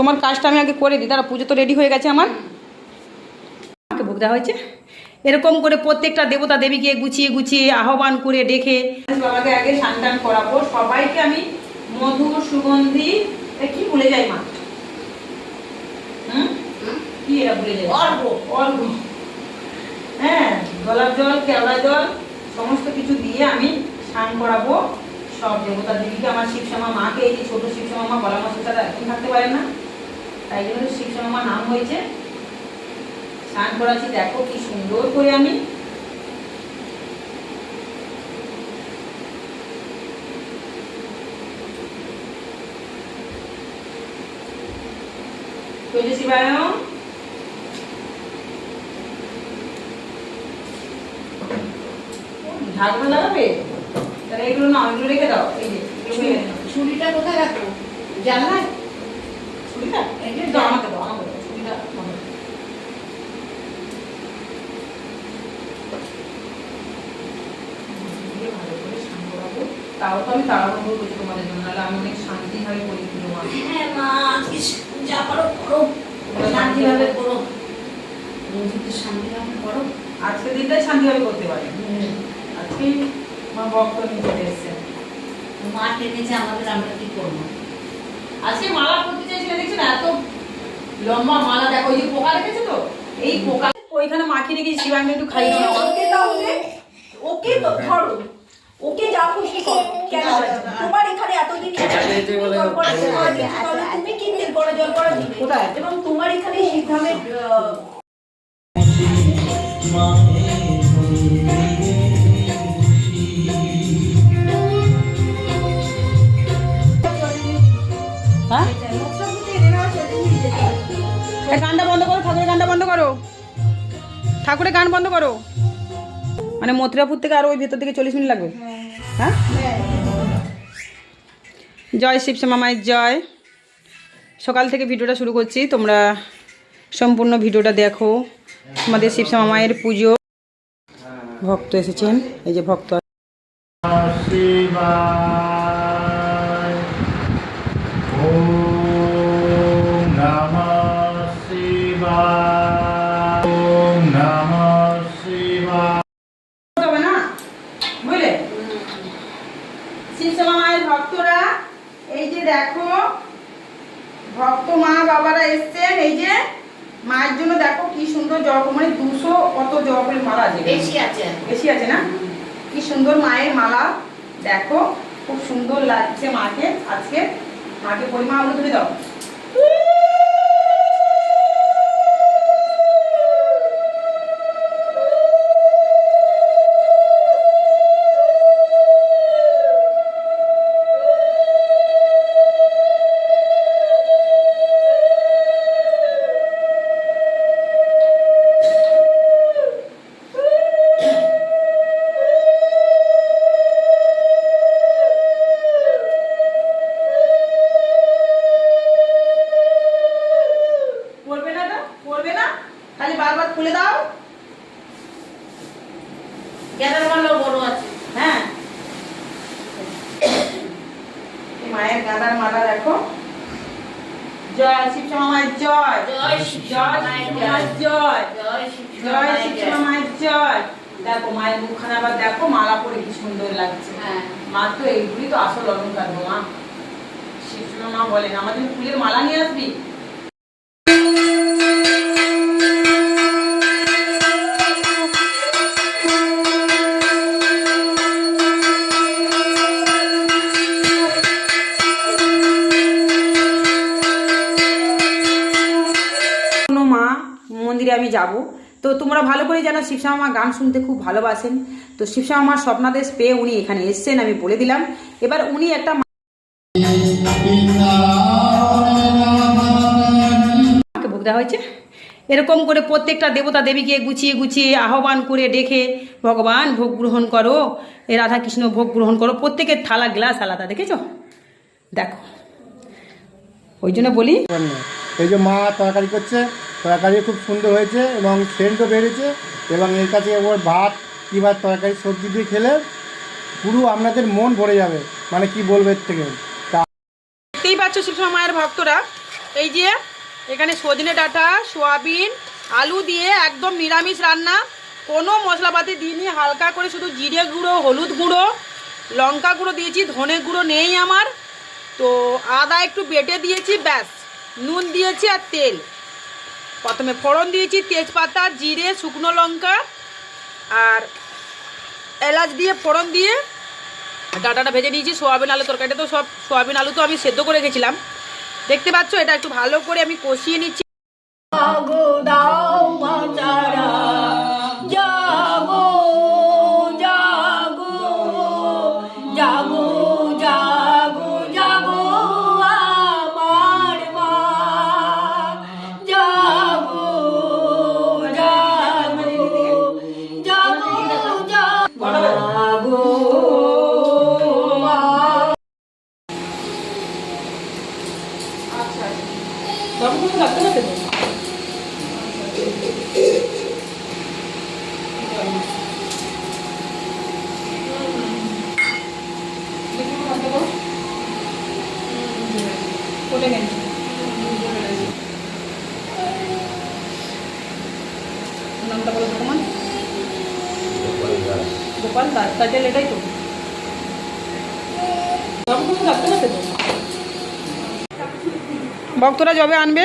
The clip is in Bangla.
তোমার কাজটা আমি আগে করে দিই। তারা পুজো তো রেডি হয়ে গেছে আমার। আমাকে ভোগ দেওয়া হয়েছে। এরকম করে প্রত্যেকটা দেবতা দেবীকে গুছিয়ে গুছিয়ে আহ্বান করে ডেকে বাবাকে আগে স্নান টান করাবো। সবাইকে আমি মধু সুগন্ধি কি ভুলে যাই মা? কি এরা ভুলে যাই অর্ঘ্য। অর্ঘ্য। হ্যাঁ গলার জল কেওড়া জল সমস্ত কিছু দিয়ে আমি স্নান করাবো। সব দেবতা দেবীকে আমার শিবশ্যামা মাকে এই যে ছোট শিবশ্যামা মা গলা সাথে এখন থাকতে পারে না। তাই জন্য শিবশ্যামা মা নাম হয়েছে। স্নান করাচ্ছি, দেখো কি সুন্দর করে আমি। তুই শিবায় লাগাবে? তাহলে এগুলো না, এগুলো রেখে দাও, এই যে ছুরিটা কোথায় রাখো জানলায়? আমাকে দাও আমাকে দাও করে। তাও তো আমি তাড়াহুড়ো করছি তোমাদের জন্য নাহলে আমি অনেক শান্তিভাবে করি পুজো হ্যাঁ মা আজকে যা পারো করো শান্তিভাবে করো রোজ একটু শান্তিভাবে করো আজকে দিনটাই শান্তিভাবে করতে পারি। আজকে মা ভক্ত নিয়ে চলে এসছে। মা টেনেছে আমাদের আমরা কি করব? আজকে মালা করতে চাইছিলে দেখছ না এত লম্বা মালা দেখো ওই যে পোকা রেখেছে তো এই পোকা ওইখানে মাখিয়ে রেখেছি শিবাঙ্গে একটু খাইয়ে ওকে তাহলে ওকে তো ধরো ওকে যা খুশি করো কেন তোমার এখানে এতদিন তুমি কি তেল জল পড়া কোথায়? এবং তোমার এখানে সিদ্ধামের আহ, গানটা বন্ধ করো, ঠাকুরের গানটা বন্ধ করো। ঠাকুরের গান বন্ধ করো। মানে মথুরাপুর থেকে আর ওই ভেতর থেকে চল্লিশ মিনিট লাগবে। হ্যাঁ? জয় শিবশ্যামা মায়ের জয়। সকাল থেকে ভিডিওটা শুরু করছি, তোমরা সম্পূর্ণ ভিডিওটা দেখো। আমাদের শিবশ্যামা মায়ের পুজো। ভক্ত এসেছেন, এই যে ভক্ত শিবায় ওম নমঃ শিবায় ওম নমঃ শিবায় হবে না বুঝলে মায়ের ভক্তরা এই যে দেখো ভক্ত মা বাবারা এসছেন এই যে মায়ের জন্য দেখো কি সুন্দর জব মানে দুশো কত জবের মালা আছে। বেশি আছে। বেশি আছে না? কি সুন্দর মায়ের মালা দেখো খুব সুন্দর লাগছে মাকে আজকে। মাকে পরিমা আলো তুলে দাও। বারবার খুলে দাও। বড় আছে? হ্যাঁ? মায়ের গাঁদার মালা দেখো। জয় মায়ের জয়। জয় শিবশ্যামা মায়ের জয় জয় শিবশ্যামা মায়ের জয়। দেখো মায়ের মুখখানা আবার দেখো মালা পরে কি সুন্দর লাগছে। হ্যাঁ। মা তো এইগুলি তো আসল অলঙ্কার মা। শিবশ্যামা মা বলেন আমাদের ফুলের মালা নিয়ে আসবি? মা, মন্দিরে আমি যাব। তো তোমরা ভালো করে জানো, শিবশ্যামা মা গান শুনতে খুব ভালোবাসেন। তো শিবশ্যামা মার স্বপ্নাদেশ পেয়ে উনি এখানে এসছেন, আমি বলে দিলাম। এবার উনি একটা ভোগ দেওয়া হয়েছে। এরকম করে প্রত্যেকটা দেবতা দেবীকে গুছিয়ে গুছিয়ে আহ্বান করে ডেকে, ভগবান ভোগ গ্রহণ করো, এ রাধা কৃষ্ণ ভোগ গ্রহণ করো। প্রত্যেকের থালা গ্লাস আলাদা, দেখেছ? দেখো। ওই জন্য বলি এই যে মা তরকারি করছে তরকারি খুব সুন্দর হয়েছে এবং সেন্টও বেড়েছে এবং এর কাছে ওর ভাত কিংবা তরকারি, সবজি দিয়ে খেলে পুরো আপনাদের মন ভরে যাবে। মানে কি বলব এর থেকে? দেখতেই পাচ্ছ শিবসমা মায়ের ভক্তরা, এই যে এখানে সজনে ডাঁটা, সোয়াবিন, আলু দিয়ে একদম নিরামিষ রান্না, কোনো মশলাপাতি দিইনি, হালকা করে শুধু জিরে গুঁড়ো, হলুদ গুঁড়ো, লঙ্কা গুঁড়ো দিয়েছি, ধনে গুঁড়ো নেই আমার, তো আদা একটু বেটে দিয়েছি, ব্যাস, নুন দিয়েছি আর তেল। প্রথমে ফোড়ন দিয়েছি, তেজপাতা, জিরে, শুকনো লঙ্কা আর এলাচ দিয়ে ফোড়ন দিয়ে ডাটাটা ভেজে নিয়েছি, সোয়াবিন আলু তরকারিটা তো সব সোয়াবিন আলু তো আমি সেদ্ধ করে গেছিলাম দেখতে পাচ্ছ, এটা একটু ভালো করে আমি কষিয়ে নিচ্ছি। নামটা বলো তোমার। গোপাল দাস। এটাই তো। ভক্তরা যবে আনবে?